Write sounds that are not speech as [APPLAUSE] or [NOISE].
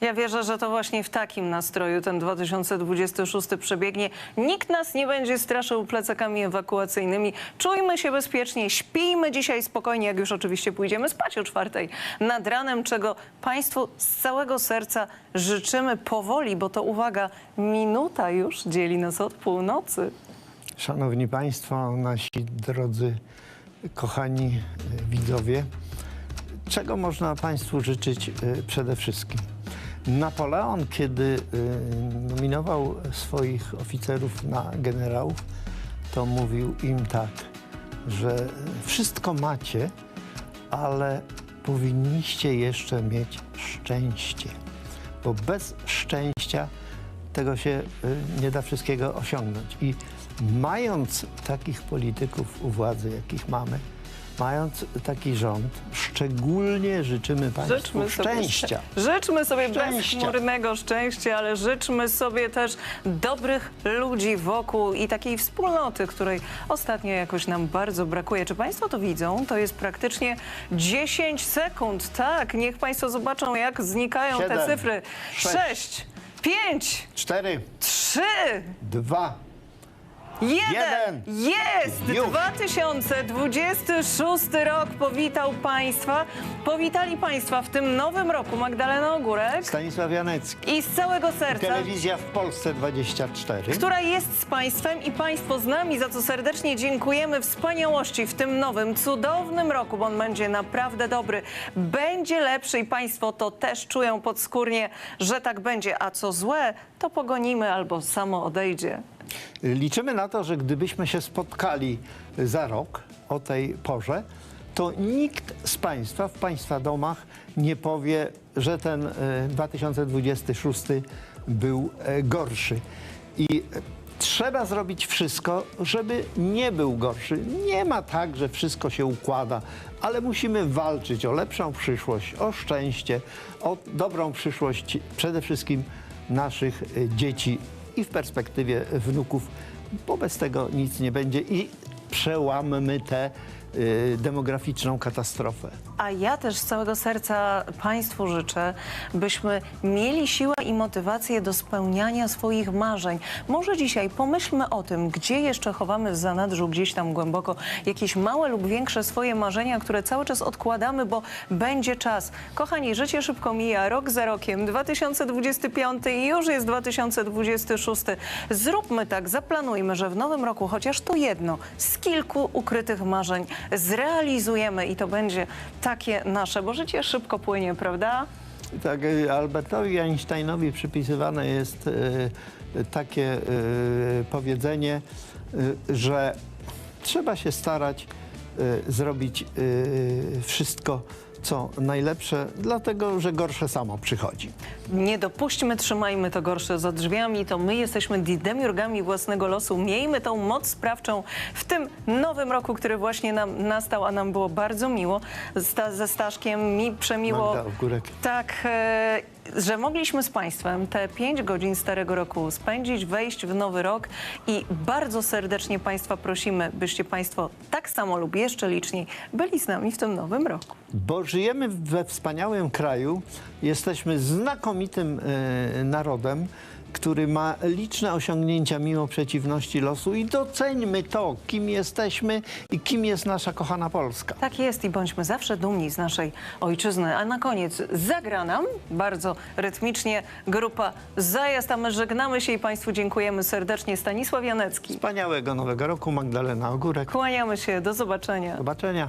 Ja wierzę, że to właśnie w takim nastroju ten 2026 przebiegnie. Nikt nas nie będzie straszył plecakami ewakuacyjnymi. Czujmy się bezpiecznie, śpijmy dzisiaj spokojnie, jak już oczywiście pójdziemy spać o czwartej nad ranem, czego Państwu z całego serca życzymy powoli, bo to uwaga, minuta już dzieli nas od północy. Szanowni Państwo, nasi drodzy, kochani widzowie, czego można Państwu życzyć e, przede wszystkim? Napoleon, kiedy e, nominował swoich oficerów na generałów, to mówił im tak, że wszystko macie, ale powinniście jeszcze mieć szczęście, bo bez szczęścia tego się y, nie da wszystkiego osiągnąć. I mając takich polityków u władzy, jakich mamy, mając taki rząd, szczególnie życzymy Państwu szczęścia. Sobie, życzmy sobie [LAUGHS] bezchmurnego szczęścia, ale życzmy sobie też dobrych ludzi wokół i takiej wspólnoty, której ostatnio jakoś nam bardzo brakuje. Czy Państwo to widzą? To jest praktycznie 10 sekund. Tak, niech Państwo zobaczą, jak znikają te Siedem, cyfry. sześć, 6, 5, Cztery, 3, dwa, Jeden! Jest! Już. 2026 rok powitał Państwa. Powitali Państwa w tym nowym roku Magdalena Ogórek Stanisław Janecki. i z całego serca, Telewizja w Polsce 24. która jest z Państwem i Państwo z nami, za co serdecznie dziękujemy wspaniałości w tym nowym, cudownym roku, bo on będzie naprawdę dobry. Będzie lepszy i Państwo to też czują podskórnie, że tak będzie. A co złe, to pogonimy albo samo odejdzie. Liczymy na to, że gdybyśmy się spotkali za rok o tej porze, to nikt z Państwa w Państwa domach nie powie, że ten e, 2026 był e, gorszy. I e, trzeba zrobić wszystko, żeby nie był gorszy. Nie ma tak, że wszystko się układa, ale musimy walczyć o lepszą przyszłość, o szczęście, o dobrą przyszłość przede wszystkim naszych e, dzieci i w perspektywie wnuków, bo bez tego nic nie będzie i przełammy y, demograficzną katastrofę. A ja też z całego serca Państwu życzę, byśmy mieli siłę i motywację do spełniania swoich marzeń. Może dzisiaj pomyślmy o tym, gdzie jeszcze chowamy w zanadrzu, gdzieś tam głęboko, jakieś małe lub większe swoje marzenia, które cały czas odkładamy, bo będzie czas. Kochani, życie szybko mija, rok za rokiem, 2025 i już jest 2026. Zróbmy tak, zaplanujmy, że w nowym roku chociaż to jedno z kilku ukrytych marzeń zrealizujemy i to będzie takie nasze, bo życie szybko płynie, prawda? Tak, y, Albertowi Einsteinowi przypisywane jest y, takie y, powiedzenie, że trzeba się starać zrobić wszystko, co najlepsze, dlatego że gorsze samo przychodzi. Nie dopuśćmy, trzymajmy to gorsze za drzwiami. To my jesteśmy demiurgami własnego losu. Miejmy tą moc sprawczą w tym nowym roku, który właśnie nam nastał, a nam było bardzo miło. Sta- ze Staszkiem mi przemiło. Magda Ogórek. Tak, e, że mogliśmy z Państwem te pięć godzin starego roku spędzić, wejść w nowy rok i bardzo serdecznie Państwa prosimy, byście Państwo tak samo lub jeszcze liczniej byli z nami w tym nowym roku. Bo żyjemy we wspaniałym kraju, jesteśmy znakomitym e, narodem, który ma liczne osiągnięcia mimo przeciwności losu i doceńmy to, kim jesteśmy i kim jest nasza kochana Polska. Tak jest i bądźmy zawsze dumni z naszej ojczyzny. A na koniec zagra nam bardzo rytmicznie grupa Zajazd, a my żegnamy się i Państwu dziękujemy serdecznie. Stanisław Janecki. Wspaniałego nowego roku, Magdalena Ogórek. Kłaniamy się, do zobaczenia. Do zobaczenia.